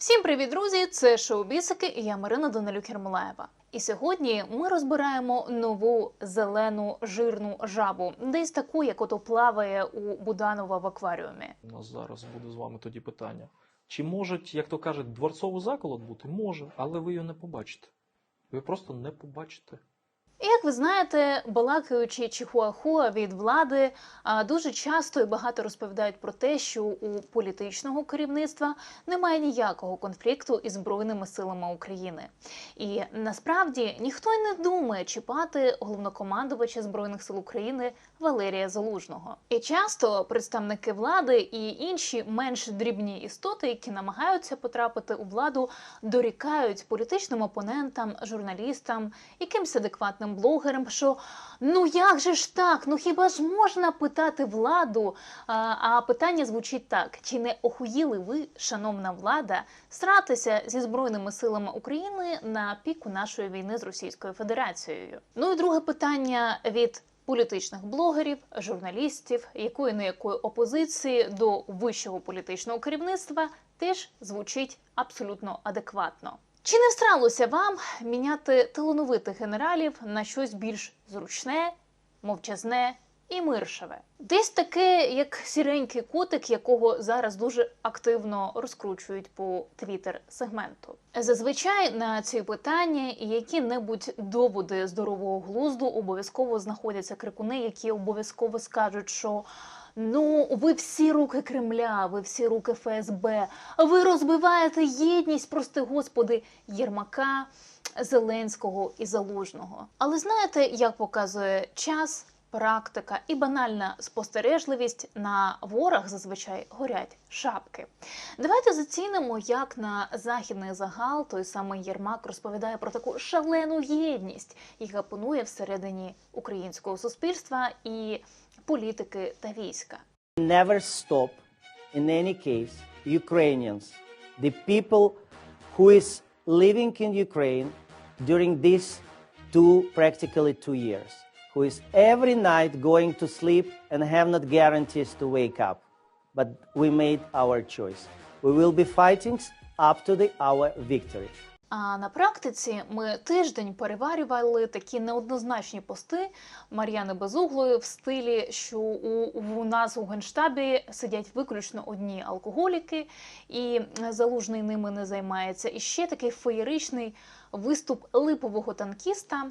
Всім привіт, друзі! Це шоу Бісики і я Марина Данилюк Ермолаєва. І сьогодні ми розбираємо нову зелену жирну жабу, десь таку, як ото плаває у Буданова в акваріумі. У нас зараз буде з вами тоді питання. Чи можуть, як то кажуть, дворцовий заколот бути? Може, але ви його не побачите. Ви просто не побачите. І як ви знаєте, балакаючи чихуахуа від влади, дуже часто і багато розповідають про те, що у політичного керівництва немає ніякого конфлікту із збройними силами України. І насправді ніхто й не думає чіпати головнокомандувача збройних сил України Валерія Залужного. І часто представники влади і інші менш дрібні істоти, які намагаються потрапити у владу, дорікають політичним опонентам, журналістам, якимсь адекватним блогерам, що ну як же ж так? Ну хіба ж можна питати владу? А, питання звучить так: чи не охуїли ви, шановна влада, сратися зі збройними силами України на піку нашої війни з Російською Федерацією? Ну і друге питання від. Політичних блогерів, журналістів, якої не якої опозиції до вищого політичного керівництва теж звучить абсолютно адекватно. Чи не встралося вам міняти талановитих генералів на щось більш зручне, мовчазне і миршеве? Десь таке, як сіренький котик, якого зараз дуже активно розкручують по твіттер сегменту. Зазвичай на ці питання і які-небудь доводи здорового глузду обов'язково знаходяться крикуни, які обов'язково скажуть, що. Ну, ви всі руки Кремля, ви всі руки ФСБ, ви розбиваєте єдність, прости господи, Єрмака, Зеленського і Залужного. Але знаєте, як показує час, практика і банальна спостережливість на ворах зазвичай горять шапки. Давайте зацінимо, як на західний загал той самий Єрмак розповідає про таку шалену єдність, яка панує всередині українського суспільства і політики та війська. never stop in any case ukrainians the people who is living in ukraine during these two practically two years who is every night going to sleep and have not guarantees to wake up but we made our choice we will be fighting up to the our victory А на практиці ми тиждень переварювали такі неоднозначні пости Мар'яни Безуглої в стилі, що у, у нас у генштабі сидять виключно одні алкоголіки, і залужний ними не займається. І ще такий феєричний виступ липового танкіста.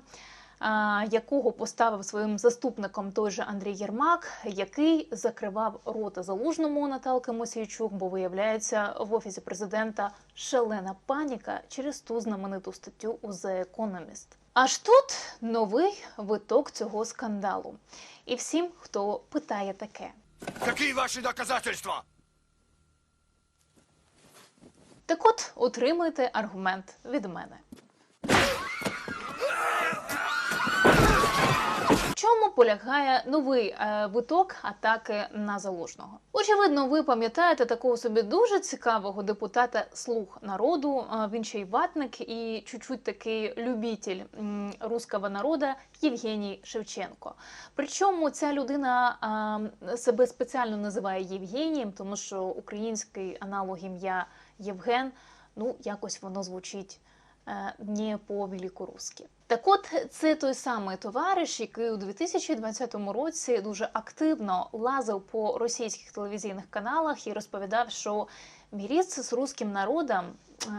Якого поставив своїм заступником той же Андрій Єрмак, який закривав рота залужному Наталки Мосійчук, бо виявляється в офісі президента шалена паніка через ту знамениту статтю у The Economist. Аж тут новий виток цього скандалу. І всім, хто питає таке. Какие ваши доказательства? Так от отримуйте аргумент від мене. Чому полягає новий е, виток атаки на залужного? Очевидно, ви пам'ятаєте такого собі дуже цікавого депутата Слуг народу. е, Він ще й ватник і чуть-чуть такий любитель м, руського народу Євгеній Шевченко. Причому ця людина себе спеціально називає Євгенієм, тому що український аналог ім'я Євген, ну якось воно звучить е, не по-великоруськи. Так от це той самий товариш, який у 2020 році дуже активно лазив по російських телевізійних каналах і розповідав, що міріться з руським народом е,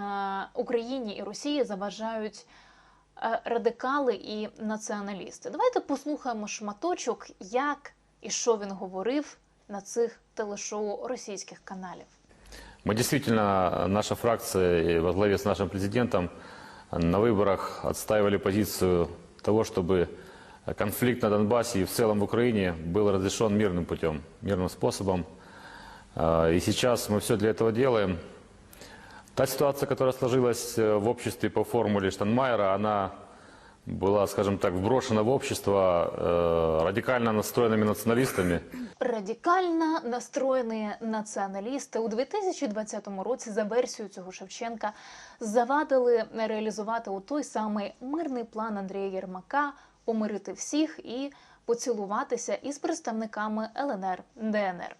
Україні і Росії заважають е, радикали і націоналісти. Давайте послухаємо шматочок, як і що він говорив на цих телешоу російських каналів. Мы действительно, наша фракция и во главе с нашим президентом на выборах отстаивали позицию того, чтобы конфликт на Донбассе и в целом в Украине был разрешен мирным путем, мирным способом. А, И сейчас мы все для этого делаем. Та ситуация, которая сложилась э, в обществе по формуле Штанмайера, она была, скажем так, вброшена в общество э, радикально настроенными националистами, Радикально настроєні націоналісти у 2020 році за версією цього Шевченка завадили реалізувати у той самий мирний план Андрія Єрмака помирити всіх і поцілуватися із представниками ЛНР ДНР.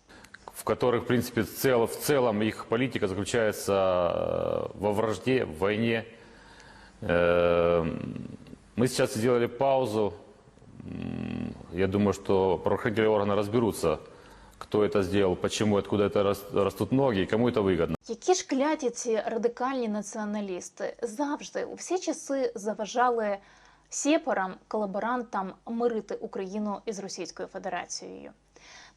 в которых, в принципе, в, цел- в целом их политика заключается э, во вражде, в войне. Э, Мы сейчас сделали паузу. М, Я думаю, что правоохранительные органы разберутся, кто это сделал, почему, откуда это рас- растут ноги и кому это выгодно. Які ж кляті ці радикальні націоналісти завжди у всі часи заважали сєпарам, колаборантам мирити Україну із Російською Федерацією.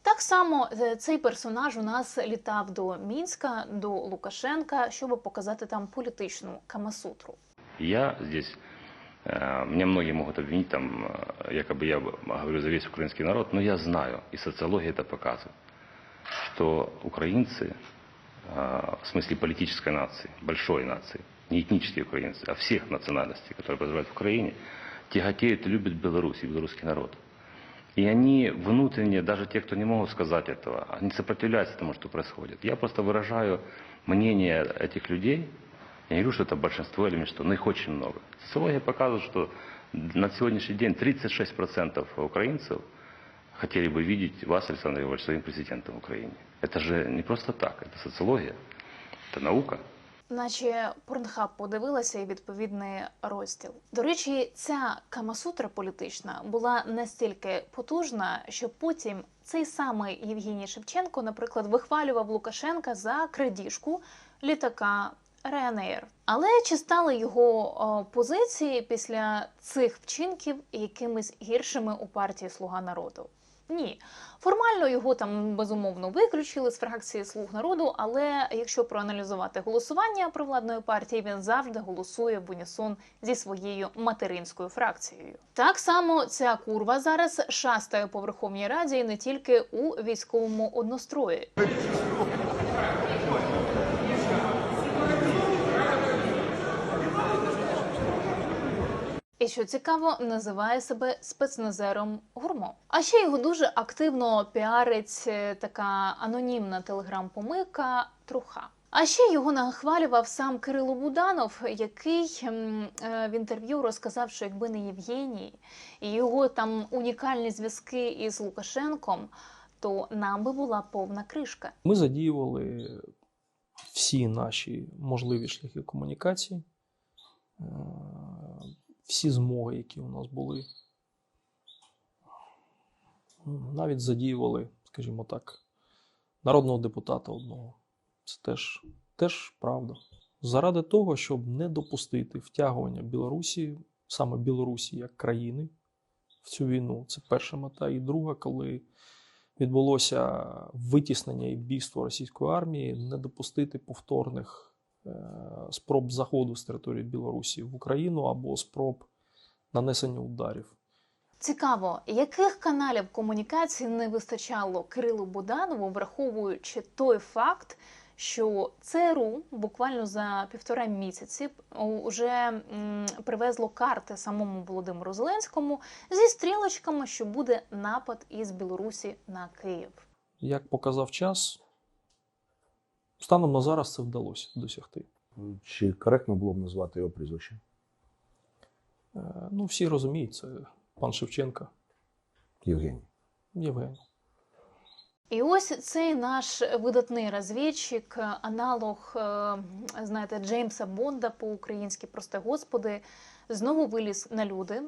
Так само е, цей персонаж у нас літав до Мінська, до Лукашенка, щоб показати там політичну камасутру. Я здесь, э, меня многие могут обвинить, там, э, якобы я б- говорю за весь украинский народ, но я знаю, и социология это показывает, что украинцы, э, в смысле политической нации, большой нации, не этнические украинцы, а всех национальностей, которые проживают в Украине, тяготеют и любят Беларусь и белорусский народ. И они внутренне, даже те, кто не могут сказать этого, они сопротивляются тому, что происходит. Я просто выражаю мнение этих людей. Я не говорю, что это большинство или что, но их очень много. Социология показывает, что на сегодняшний день 36% украинцев хотели бы видеть вас, Александр Иванович, своим президентом в Украине. Это же не просто так, это социология, это наука. Наче Порнхаб подивилася і відповідний розділ. До речі, ця камасутра політична була настільки потужна, що потім цей самий Євгеній Шевченко, наприклад, вихвалював Лукашенка за крадіжку літака Ryanair. Але чи стали його позиції після цих вчинків якимись гіршими у партії Слуга народу? Ні, формально його там безумовно виключили з фракції Слуг народу, але якщо проаналізувати голосування провладної партії, він завжди голосує в унісон зі своєю материнською фракцією. Так само ця курва зараз шастає по Верховній Раді не тільки у військовому однострої. І що цікаво, називає себе спецназером гурмо. А ще його дуже активно піарить е, така анонімна телеграм-помийка Труха. А ще його нахвалював сам Кирило Буданов, який е, в інтерв'ю розказав, що якби не Євгеній і його там унікальні зв'язки із Лукашенком, то нам би була повна кришка. Ми задіювали всі наші можливі шляхи комунікації, е, всі змоги, які у нас були. Ну, Навіть задіювали, скажімо так, народного депутата одного. Це теж, теж правда. Заради того, щоб не допустити втягування Білорусі, саме Білорусі як країни в цю війну. Це перша мета. І друга, коли відбулося витіснення і бійство російської армії, не допустити повторних спроб заходу з території Білорусі в Україну або спроб нанесення ударів. Цікаво, яких каналів комунікації не вистачало Кирилу Буданову, враховуючи той факт, що ЦРУ буквально за півтора місяці вже привезло карти самому Володимиру Зеленському зі стрілочками, що буде напад із Білорусі на Київ. Як показав час, станом на зараз це вдалося досягти. Чи коректно було б назвати його прізвище? Е, Ну, всі розуміють, це пан Шевченка, Євгеній. Євген. І ось цей наш видатний розвідчик, аналог, е, знаєте, Джеймса Бонда по-українськи, прости господи, знову виліз на люди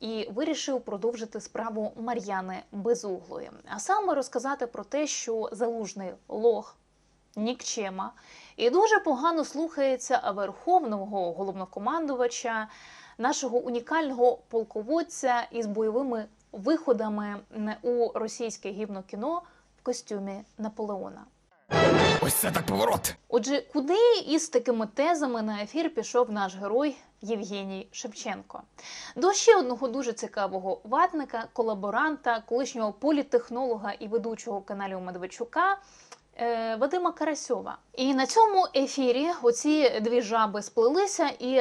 і вирішив продовжити справу Мар'яни Безуглої. А саме розказати про те, що залужний лох, нікчема, і дуже погано слухається верховного головнокомандувача, нашого унікального полководця із бойовими виходами у російське гівнокіно в костюмі Наполеона. Ось це так поворот. Отже, куди із такими тезами на ефір пішов наш герой Євгеній Шевченко? До ще одного дуже цікавого ватника, колаборанта, колишнього політтехнолога і ведучого каналів Медведчука. Е, Вадима Карасьова. І на цьому ефірі оці дві жаби сплелися і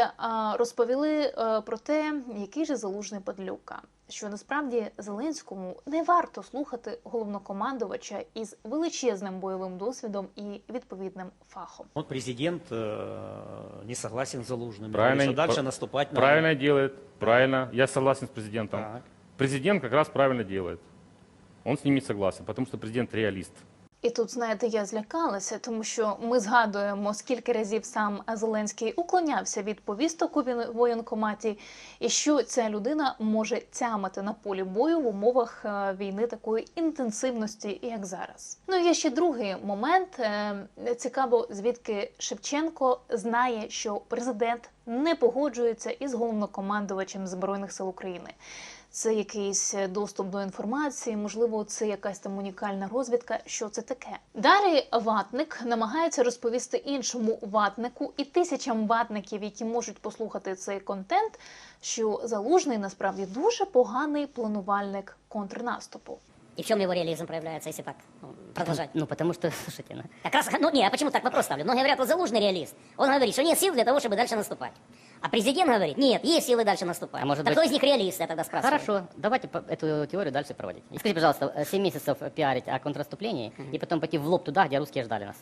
розповіли е, про те, який же залужний падлюка. Що насправді Зеленському не варто слухати головнокомандувача із величезним бойовим досвідом і відповідним фахом. Вот президент э, не согласен с Залужным. Правильно, дальше наступать. Правильно делает, правильно. Я согласен с президентом. Так. Президент как раз правильно делает. Он с ними согласен, потому что президент реалист. І тут, знаєте, я злякалася, тому що ми згадуємо, скільки разів сам Зеленський уклонявся від повісток у воєнкоматі, і що ця людина може тямити на полі бою в умовах е, війни такої інтенсивності, як зараз. Ну і є ще другий момент. Е, Цікаво, звідки Шевченко знає, що президент не погоджується із головнокомандувачем збройних сил України. Це якийсь е, доступ до інформації, можливо, це якась там унікальна розвідка. Що це таке? Далі ватник намагається розповісти іншому ватнику і тисячам ватників, які можуть послухати цей контент, що залужний насправді дуже поганий планувальник контрнаступу. И в чем его реализм проявляется, если так ну, продолжать? Ну, потому что, слушайте, ну, как раз, ну, не, а почему так вопрос ставлю? Многие говорят, вот залужный реалист. Он говорит, что нет сил для того, чтобы дальше наступать. А президент говорит, нет, есть силы дальше наступать. А может так быть- кто из них реалист, я тогда спрашиваю? Хорошо, давайте по- эту теорию дальше проводить. И скажите, пожалуйста, 7 месяцев пиарить о контрнаступлении и потом пойти в лоб туда, где русские ждали нас.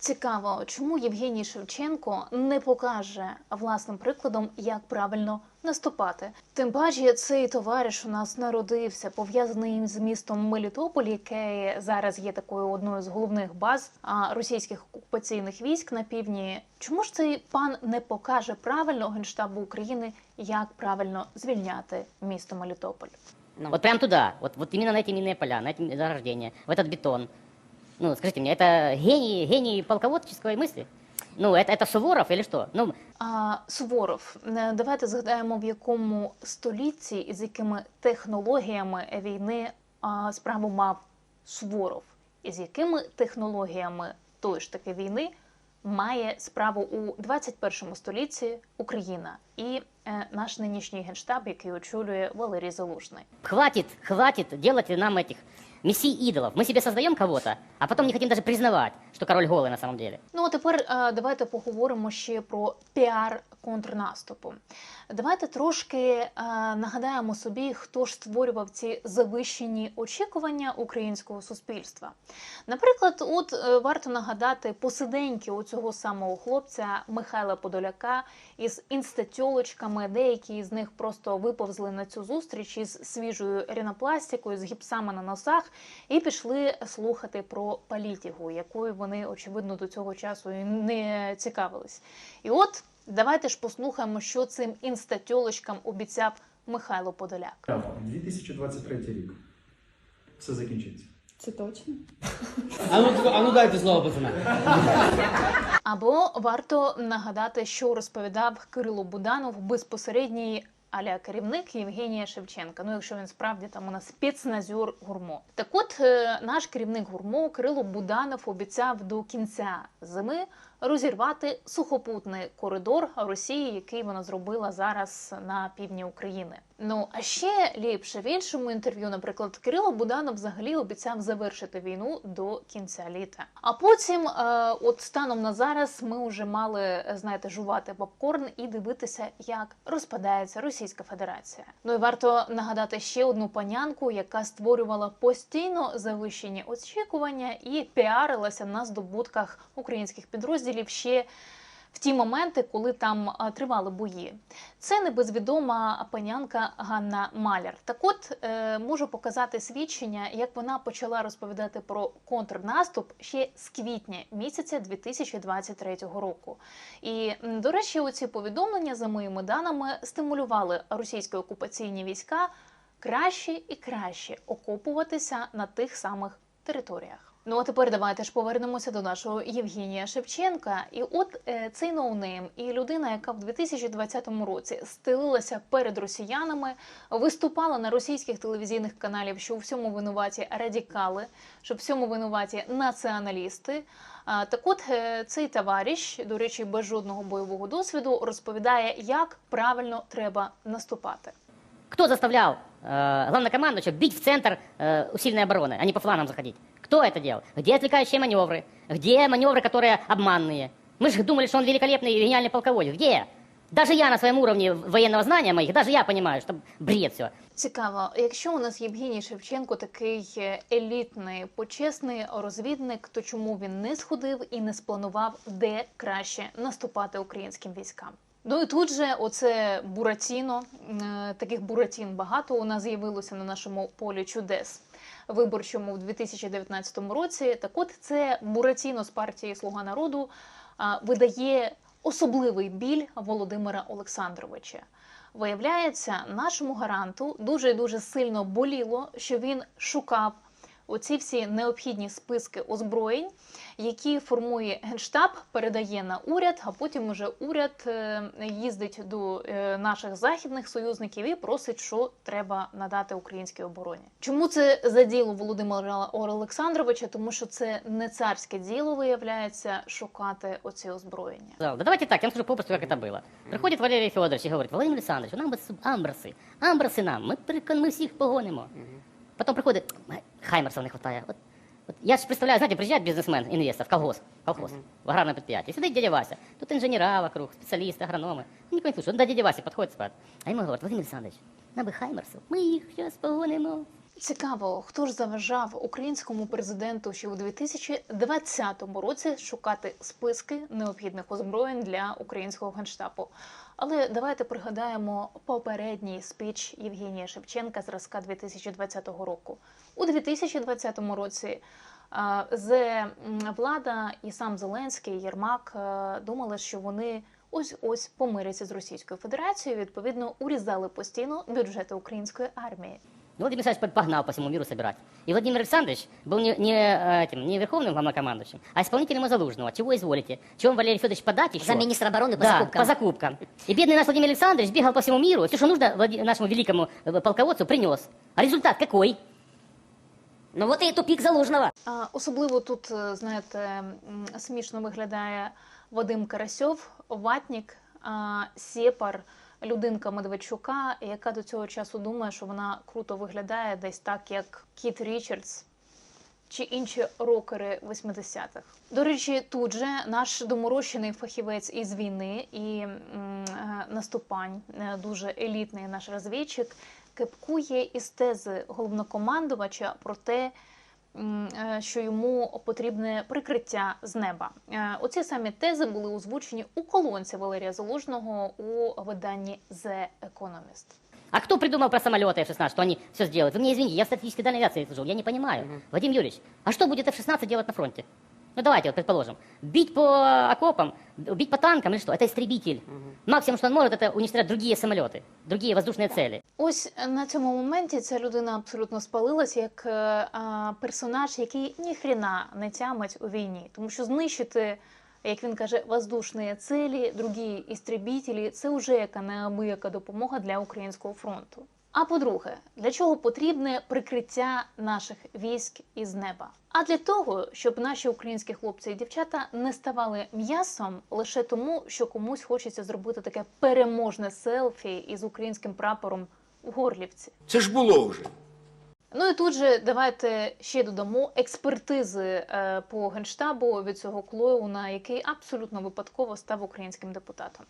Цікаво, чому Євгеній Шевченко не покаже власним прикладом, як правильно наступати. Тим паче, цей товариш у нас народився пов'язаний з містом Мелітополь, яке зараз є такою одною з головних баз а, російських окупаційних військ на півдні. Чому ж цей пан не покаже правильно генштабу України, як правильно звільняти місто Мелітополь? Ну, Вот прям туда, вот, вот именно на эти минные поля, на эти заграждения, в этот бетон. Ну, скажите мне, это гений, гений полководческой мысли? Ну, это, это Суворов или что? Ну, А, Суворов, е, давайте згадаємо, в якому столітті і з якими технологіями війни а, справу мав Суворов, і з якими технологіями тої ж таки війни має справу у 21 столітті Україна і е, наш нинішній генштаб, який очолює Валерій Залужний. хватит, хватит делать нам этих мессий-идолов. Мы себе создаем кого-то, а потом не хотим даже признавать, что король голый на самом деле. Ну а тепер е, давайте поговоримо ще про піар контрнаступу. Давайте трошки е, нагадаємо собі, хто ж створював ці завищені очікування українського суспільства. Наприклад, от е, варто нагадати посиденьки у цього самого хлопця Михайла Подоляка із інстатьолочками. Деякі з них просто виповзли на цю зустріч із свіжою рінопластикою, з гіпсами на носах, і пішли слухати про політику, якою вони очевидно до цього часу і не цікавились. І от давайте ж послухаємо, що цим інстатьолочкам обіцяв Михайло Подоляк. 2023 рік. Все закінчиться. Це точно. А ну, а ну дайте слово, пацани. Або варто нагадати, що розповідав Кирило Буданов, безпосередній аля керівник Євгенія Шевченка. Ну, якщо він справді там у нас спецназюр гурмо. Так от е, наш керівник гурмо Кирило Буданов обіцяв до кінця зими розірвати сухопутний коридор Росії, який вона зробила зараз на півдні України. Ну а ще ліпше в іншому інтерв'ю, наприклад, Кирило Буданов взагалі обіцяв завершити війну до кінця літа. А потім, е, от станом на зараз, ми вже мали знаєте, жувати попкорн і дивитися, як розпадається Російська Федерація. Ну і варто нагадати ще одну панянку, яка створювала постійно завищені очікування і піарилася на здобутках українських підрозділів ще. В ті моменти, коли там тривали бої, це небезвідома панянка Ганна Маляр. Так от е, можу показати свідчення, як вона почала розповідати про контрнаступ ще з квітня місяця 2023 року. І до речі, оці повідомлення за моїми даними стимулювали російські окупаційні війська краще і краще окопуватися на тих самих територіях. Ну а тепер давайте ж повернемося до нашого Євгенія Шевченка. І от е, цей ноунейм і людина, яка в 2020 році стелилася перед росіянами, виступала на російських телевізійних каналів, що у всьому винуваті радикали, що в всьому винуваті націоналісти. А, так от е, цей товариш, до речі, без жодного бойового досвіду, розповідає, як правильно треба наступати. Кто заставлял э, главнокомандующего бить в центр э, усиленной обороны, а не по флангам заходить? Кто это делал? Где отвлекающие маневры? Где маневры, которые обманные? Мы же думали, что он великолепный и гениальный полководец. Где? Даже я на своем уровне военного знания моих, даже я понимаю, что бред все. Цікаво, якщо у нас Євгеній Шевченко такий е, елітний, почесний розвідник, то чому він не сходив і не спланував, де краще наступати українським військам? Ну і тут же оце Буратіно, е, таких Буратін багато у нас з'явилося на нашому полі чудес. виборчому в 2019 році. Так от це Буратіно з партії Слуга народу видає особливий біль Володимира Олександровича. Виявляється, нашому гаранту дуже дуже сильно боліло, що він шукав оці всі необхідні списки озброєнь, які формує генштаб, передає на уряд, а потім уже уряд е, їздить до е, наших західних союзників і просить, що треба надати українській обороні. Чому це за діло Володимира Олександровича? Тому що це не царське діло виявляється шукати оці озброєння. Сказал, да давайте так, я вам скажу попросту, как это было. Приходит Валерий Федорович и говорит, Владимир Александрович, нам бы с- амбраси, амбраси нам, ми, при- ми всіх погонимо. Потом приходит, «Ай, хаймерсов не хватає. От, от, я ж представляю, знаете, приезжает бизнесмен, инвестор в колхоз, колхоз, в аграрное предприятие. Сидит дядя Вася, тут инженера вокруг, специалисты, агрономы. Ну, никто не слушает. Он до дяди Васи подходит, спать. А ему говорит, Владимир Александрович, нам бы хаймерсов, ми їх зараз погонимо. Цікаво, хто ж заважав українському президенту ще у 2020 році шукати списки необхідних озброєнь для українського генштабу. Але давайте пригадаємо попередній спіч Євгенія Шевченка зразка 2020 року. У 2020 році з влада і сам Зеленський, Єрмак е, думали, що вони ось ось помиряться з Російською Федерацією. Відповідно, урізали постійно бюджети української армії. Ну, Владимир Александрович погнал по всему миру собирать. И Владимир Александрович был не, не, э, этим, не верховным главнокомандующим, а исполнителем Залужного. Чего изволите? Чего вам, Валерий Федорович, подать еще? Замминистра обороны по да, закупкам. по закупкам. И бедный наш Владимир Александрович бегал по всему миру, и все, что нужно Влади- нашему великому э, полководцу, принес. А результат какой? Ну вот и тупик Залужного. А, Особливо тут, е, знаєте, м, смішно виглядає Вадим Карасьов, ватнік, а, сєпар, Людинка Медведчука, яка до цього часу думає, що вона круто виглядає десь так, як Кіт Річардс чи інші рокери 80-х. До речі, тут же наш доморощений фахівець із війни і м, е, наступань, е, дуже елітний наш розвідчик, кепкує із тези головнокомандувача про те, що йому потрібне прикриття з неба. Е, Оці самі тези були озвучені у колонці Валерія Залужного у виданні The Economist. А кто придумал про самолеты F-16, что они все сделают? Вы мне извините, я в статистической дальней авиации служил, я не понимаю. Вадим Юрьевич, а что будет F-16 делать на фронте? Ну давайте вот предположим, бить по окопам, бить по танкам или что? Это истребитель. Максимум, что он может, это уничтожать другие самолеты, другие воздушные цели. Ось на цьому моменті ця людина абсолютно спалилась як е, а, персонаж, який ніхрена не тямить у війні, тому що знищити, як він каже, воздушні цілі, другі істребітелі це вже яка неабияка допомога для українського фронту. А по-друге, для чого потрібне прикриття наших військ із неба? А для того, щоб наші українські хлопці і дівчата не ставали м'ясом лише тому, що комусь хочеться зробити таке переможне селфі із українським прапором в Горлівці. Це ж було вже. Ну і тут же давайте ще додамо експертизи е, по генштабу від цього клоуна, який абсолютно випадково став українським депутатом.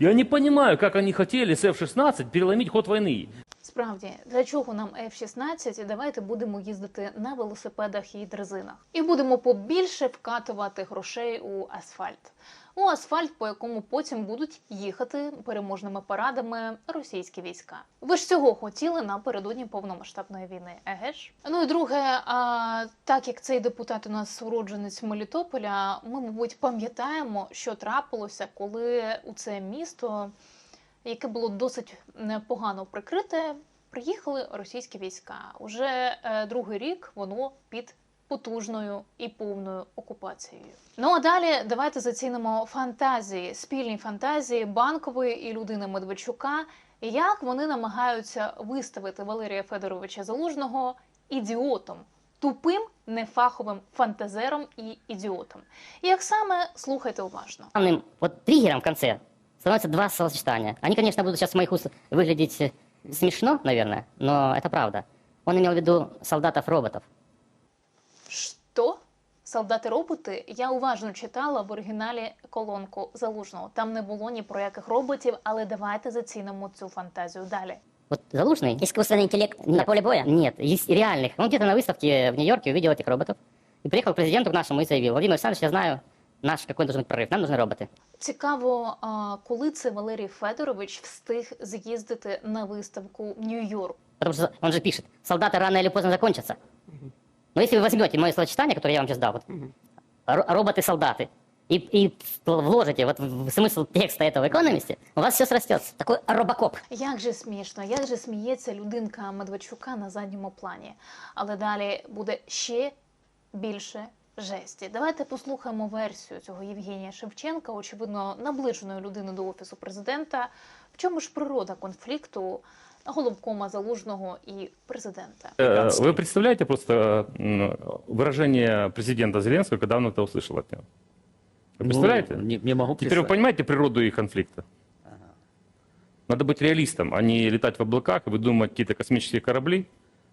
Я не понимаю, как они хотели с F-16 переломить ход войны. Справді, для чого нам F-16? Давайте будемо їздити на велосипедах і дрезинах. І будемо побільше вкатувати грошей у асфальт. У асфальт, по якому потім будуть їхати переможними парадами російські війська. Ви ж цього хотіли напередодні повномасштабної війни, еге ж? Ну і друге, а, так як цей депутат у нас уродженець Мелітополя, ми, мабуть, пам'ятаємо, що трапилося, коли у це місто яке було досить непогано прикрите, приїхали російські війська. Уже е, другий рік воно під потужною і повною окупацією. Ну а далі давайте зацінимо фантазії, спільні фантазії банкової і людини Медведчука, як вони намагаються виставити Валерія Федоровича Залужного ідіотом. Тупим, нефаховим фантазером і ідіотом. Як саме слухайте уважно. Главным вот триггером в конце становятся два словосочетания. Они, конечно, будут сейчас с моих уст выглядеть э, смешно, наверное, но это правда. Он имел в виду солдатов-роботов. Що? Солдати-роботи я уважно читала в оригіналі колонку залужного. Там не було ні про яких роботів, але давайте зацінимо цю фантазію далі. Вот Залужный... Искусственный интеллект на Нет, поле боя? Нет, есть реальных. Он где-то на выставке в Нью-Йорке увидел этих роботов. И приехал к президенту к нашему и заявил, Владимир Александрович, я знаю, наш какой должен быть прорыв, нам нужны роботы. Цікаво, а, коли це Валерій Федорович встиг з'їздити на виставку в Нью-Йорк. Потому что он же пишет, солдаты рано или поздно закончатся. Но если вы возьмете мое словосочетание, которое я вам сейчас дал, вот, ро- роботы-солдаты, и, и вложите вот в смысл текста этого экономисте, у вас все срастется. Такой робокоп. Як же смішно, як же сміється людинка Медведчука на задньому плані. Але далі буде ще більше жесті. Давайте послухаємо версію цього Євгенія Шевченка, очевидно, наближеної людини до офісу президента. В чому ж природа конфлікту головкома залужного і президента? Э, Вы представляете просто э, м, выражение президента Зеленского, когда он это услышал от него? Вы Ну, представляете? не, не могу Теперь вы представить. понимаете природу их конфликта? Надо быть реалистом, а не летать в облаках и выдумывать какие-то космические корабли,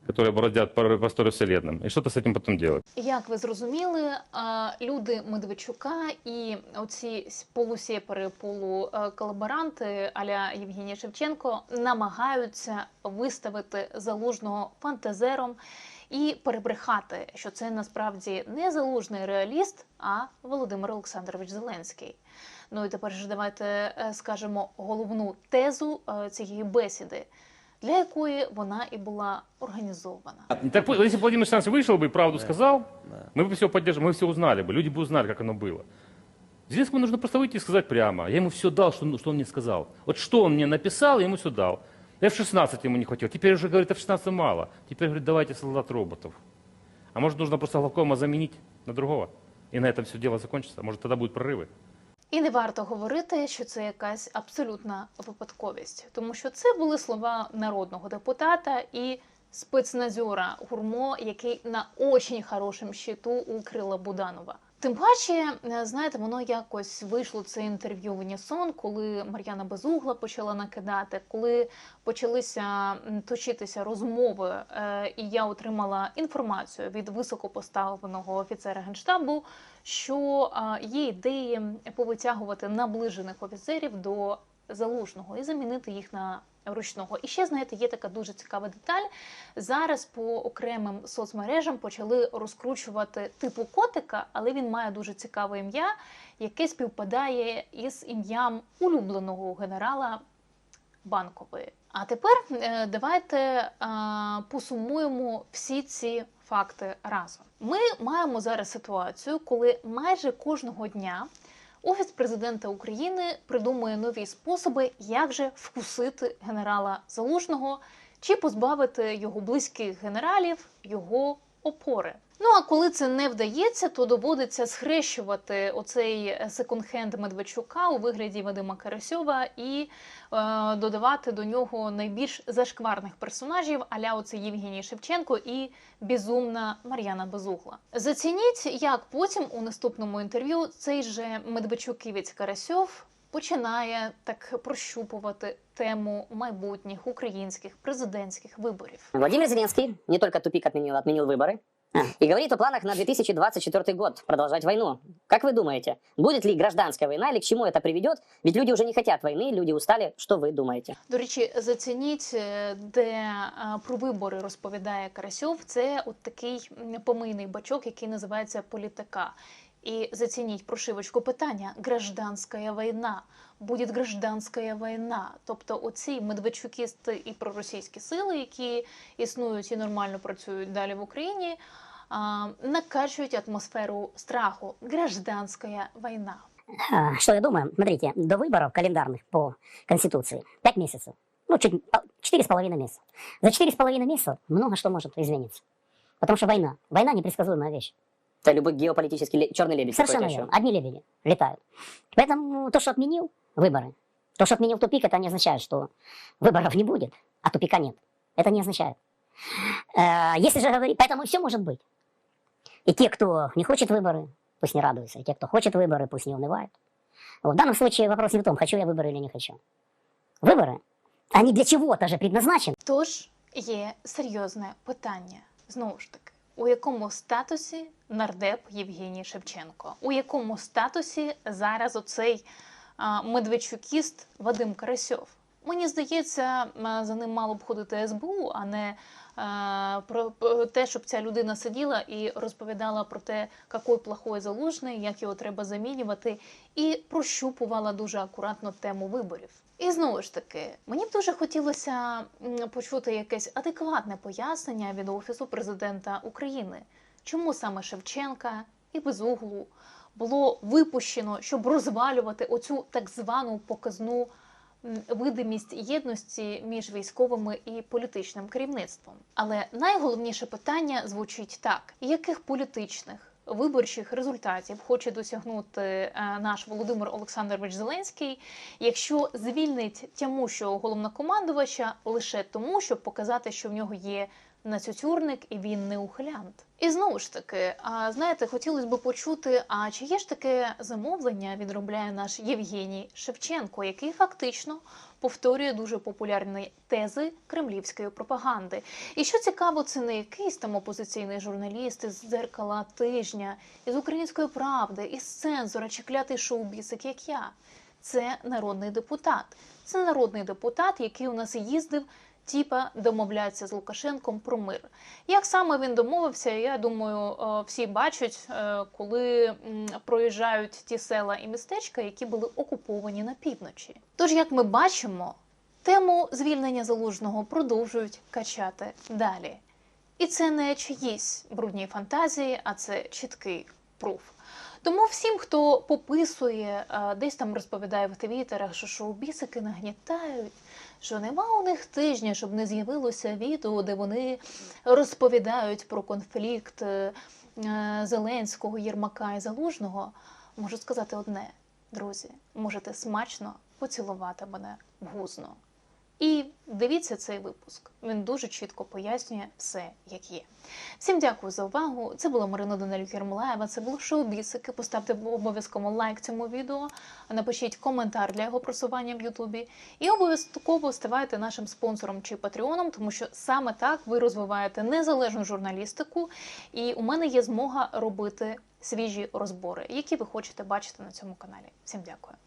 которые бороздят по простору Вселенным, и что-то с этим потом делать. Як ви зрозуміли, а, люди Медведчука і оці с- полусєпери, полуколаборанти аля Євгенія Шевченко намагаються виставити залужного фантазером і перебрехати, що це насправді не залужний реаліст, а Володимир Олександрович Зеленський. Ну і тепер ж давайте е, скажемо головну тезу е, цієї бесіди, для якої вона і була організована. Так вот, если бы Владимир Александрович вышел бы и правду сказал, мы бы все поддержали, мы все узнали бы, люди бы узнали, как оно было. Зеленскому нужно просто выйти и сказать прямо. Я ему все дал, что, он- что он мне сказал. Вот что он мне написал, я ему все дал. F-16 ему не хватило. Теперь уже говорит, F-16 мало. Теперь говорит, давайте солдат роботов. А может нужно просто главкома заменить на другого? И на этом все дело закончится. Может тогда будут прорывы. І не варто говорити, що це якась абсолютна випадковість, тому що це були слова народного депутата і спецназюра Гурмо, який на очень хорошому щиту у Крила Буданова. Тим паче, е, знаєте, воно якось вийшло це інтерв'ю в унісон, коли Мар'яна Безугла почала накидати, коли почалися точитися розмови, е, і я отримала інформацію від високопоставленого офіцера генштабу, що є ідеї повитягувати наближених офіцерів до залужного і замінити їх на ручного. І ще знаєте, є така дуже цікава деталь. Зараз по окремим соцмережам почали розкручувати типу котика, але він має дуже цікаве ім'я, яке співпадає із ім'ям улюбленого генерала банкової. А тепер е, давайте е, посумуємо всі ці факти разом. Ми маємо зараз ситуацію, коли майже кожного дня Офіс президента України придумує нові способи, як же вкусити генерала Залужного чи позбавити його близьких генералів його опори. Ну а коли це не вдається, то доводиться схрещувати оцей секонд-хенд Медведчука у вигляді Вадима Карасьова і е, додавати до нього найбільш зашкварних персонажів, аля оце Євгеній Шевченко і безумна Мар'яна Безугла. Зацініть, як потім у наступному інтерв'ю цей же Медведчуківець Карасьов починає так прощупувати тему майбутніх українських президентських виборів. Владимир Зеленский не только тупик отменил, отменил выборы, и говорит о планах на 2024 год продолжать войну. Как вы думаете, будет ли гражданская война или к чему это приведет? Ведь люди уже не хотят войны, люди устали. Что вы думаете? До речі, зацініть, е, де е, про вибори розповідає Карасьов. Це от такий м, помийний бачок, який називається політика. І зацініть прошивочку питання: гражданська війна. Буде гражданська війна. Тобто, оці медведчукісти і проросійські сили, які існують і нормально працюють далі в Україні, а, накачують атмосферу страху. Гражданська війна. А, Что я думаю? Смотрите, до выборов календарных по Конституции 5 месяцев. Ну, чуть по- четыре с половиной месяца. За четыре с половиной месяца много что может измениться. Потому что война. Война непредсказуемая вещь. Это любой геополитический черный лебедь. Совершенно верно. Одни лебеди летают. Поэтому то, что отменил выборы, то, что отменил тупик, это не означает, что выборов не будет, а тупика нет. Это не означает. Э, Если же говорить, поэтому все может быть. И те, кто не хочет выборы, пусть не радуются. И те, кто хочет выборы, пусть не унывают. Вот В данном случае вопрос не в том, хочу я выборы или не хочу. Выборы, они для чего-то же предназначены. Тож є серйозне питання знову ж таки, у якому статусі нардеп Євгеній Шевченко? У якому статусі зараз оцей а, медведчукіст Вадим Карасьов? Мені здається, за ним мало б ходити СБУ, а не е, про те, щоб ця людина сиділа і розповідала про те, який плохой залужний, як його треба замінювати, і прощупувала дуже акуратно тему виборів. І знову ж таки, мені б дуже хотілося почути якесь адекватне пояснення від офісу президента України, чому саме Шевченка і Безуглу було випущено, щоб розвалювати оцю так звану показну видимість єдності між військовими і політичним керівництвом. Але найголовніше питання звучить так: яких політичних виборчих результатів хоче досягнути е, наш Володимир Олександрович Зеленський, якщо звільнить тямущого головнокомандувача лише тому, щоб показати, що в нього є нацюцюрник і він не ухилянт. І знову ж таки, а знаєте, хотілося б почути, а чи є ж таке замовлення відробляє наш Євгеній Шевченко, який фактично повторює дуже популярні тези кремлівської пропаганди. І що цікаво, це не якийсь там опозиційний журналіст із дзеркала тижня, із української правди, із цензора чи клятий шоу-бісик, як я. Це народний депутат. Це народний депутат, який у нас їздив тіпа домовлятися з Лукашенком про мир. Як саме він домовився, я думаю, е, всі бачать, е, коли проїжджають ті села і містечка, які були окуповані на півночі. Тож, як ми бачимо, тему звільнення залужного продовжують качати далі. І це не чиїсь брудні фантазії, а це чіткий пруф. Тому всім, хто пописує, е, десь там розповідає в твіттерах, що шоу-бісики нагнітають, що нема у них тижня, щоб не з'явилося відео, де вони розповідають про конфлікт е, е, Зеленського, Єрмака і Залужного, можу сказати одне, друзі, можете смачно поцілувати мене в гузно. І дивіться цей випуск. Він дуже чітко пояснює все, як є. Всім дякую за увагу. Це була Марина Данилюк Єрмолаєва. Це було шоу Бісики. Поставте обов'язково лайк цьому відео, напишіть коментар для його просування в Ютубі. І обов'язково ставайте нашим спонсором чи патреоном, тому що саме так ви розвиваєте незалежну журналістику, і у мене є змога робити свіжі розбори, які ви хочете бачити на цьому каналі. Всім дякую.